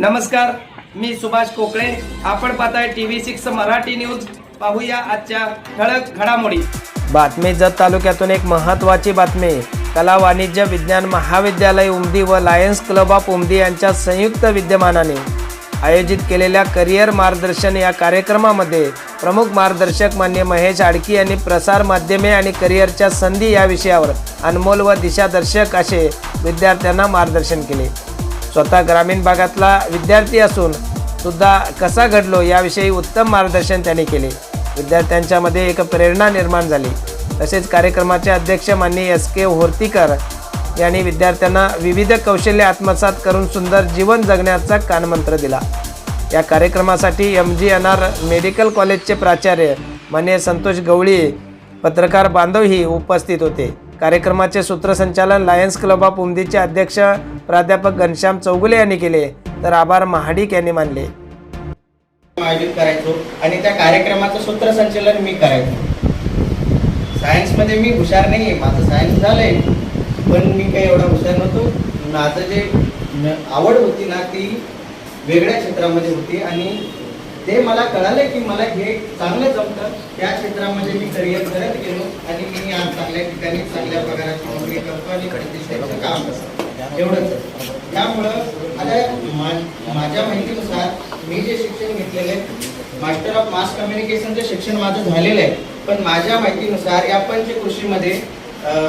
नमस्कार मी सुभाष कोकळे आपण पाहताय टीव्ही सिक्स मराठी न्यूज. पाहूया आजच्या ठळक घडामोडी. बातमी जत तालुक्यातून एक महत्त्वाची बातमी. कला वाणिज्य विज्ञान महाविद्यालय उमदी व लायन्स क्लब ऑफ उमदी यांच्या संयुक्त विद्यमानाने आयोजित केलेल्या करिअर मार्गदर्शन या कार्यक्रमामध्ये प्रमुख मार्गदर्शक मान्य महेश आडकी यांनी प्रसार माध्यमे आणि करिअरच्या संधी या विषयावर अनमोल व दिशादर्शक असे विद्यार्थ्यांना मार्गदर्शन केले. स्वतः ग्रामीण भागातला विद्यार्थी असून सुद्धा कसा घडलो याविषयी उत्तम मार्गदर्शन त्यांनी केले. विद्यार्थ्यांच्यामध्ये एक प्रेरणा निर्माण झाली. तसेच कार्यक्रमाचे अध्यक्ष माननीय एस के होर्तीकर यांनी विद्यार्थ्यांना विविध कौशल्य आत्मसात करून सुंदर जीवन जगण्याचा कानमंत्र दिला. या कार्यक्रमासाठी M G N R medical कॉलेजचे प्राचार्य मान्य संतोष गवळी पत्रकार बांधवही उपस्थित होते. कार्यक्रमाचे सूत्रसंचालन लायन्स क्लब ऑफ उमदीचे अध्यक्ष प्राध्यापक घनश्याम चौगुले यांनी केले. तर आभार महाडिक यांनी मानले. आयोजित करायचो आणि त्या कार्यक्रमाचं सूत्रसंचालन मी करायचो. सायन्समध्ये मी हुशार नाही आहे माझं सायन्स झालंय. पण मी काही एवढा हुशार नव्हतो. माझं जे आवड होती ना ती वेगळ्या क्षेत्रामध्ये होती आणि ते मला कळालं की मला हे चांगलं जमतं त्या क्षेत्रामध्ये मी करिअर करत गेलो आणि मी आज चांगल्या ठिकाणी चांगल्या पगाराची नोकरी करतो आणि प्रतिष्ठेचं काम करतो. एवढंच. त्यामुळं आता माझ्या माहितीनुसार मी जे शिक्षण घेतलेलं आहे मास्टर ऑफ मास कम्युनिकेशनचं शिक्षण माझं झालेलं आहे. पण माझ्या माहितीनुसार या पंचकृषीमध्ये अं,